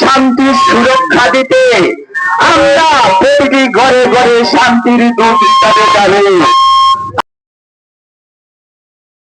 শান্তির সুরক্ষা দিতে। আমরা প্রতিটি ঘরে ঘরে শান্তির দূত হিসাবে জানি